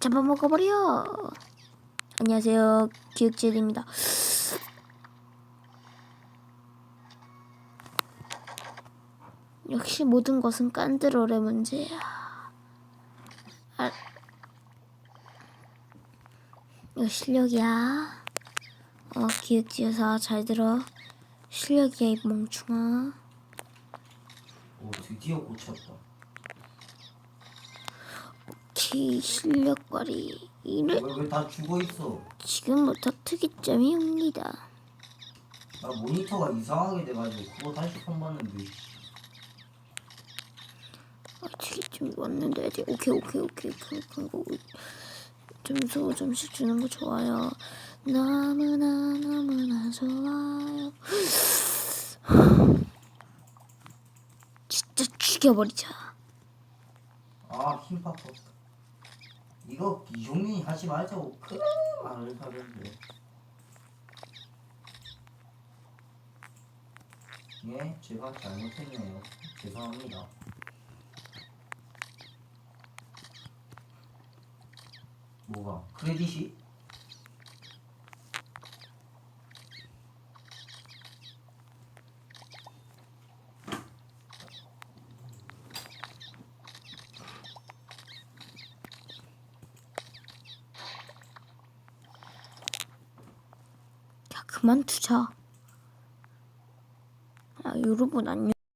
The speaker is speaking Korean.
잡아먹어버려. 안녕하세요. 기획재입니다. 역시 모든 것은 깐드로의 문제야. 아, 이거 실력이야. 어, 기획지여서 잘 들어. 실력이야, 이 멍충아. 오 드디어 고쳤다. 키 실력 발휘. 이를 왜다 죽어 있어? 지금부터 특이점이 옵니다. 나 모니터가 이상하게 돼가지고 그거 다시 폰 봤는데 아, 특이점이 왔는데 이제 오케이 오케이 오케이 그, 그거 점수 5점씩 주는 거 좋아요. 너무나 너무나 좋아요. 진짜 죽여버리자. 아 힘파워. 이거 이종민이 하지 말자고 그 말을 하던데. 예, 제가 잘못했네요. 죄송합니다. 뭐가? 크레딧이? 야 그만두자. 야 여러분 안녕.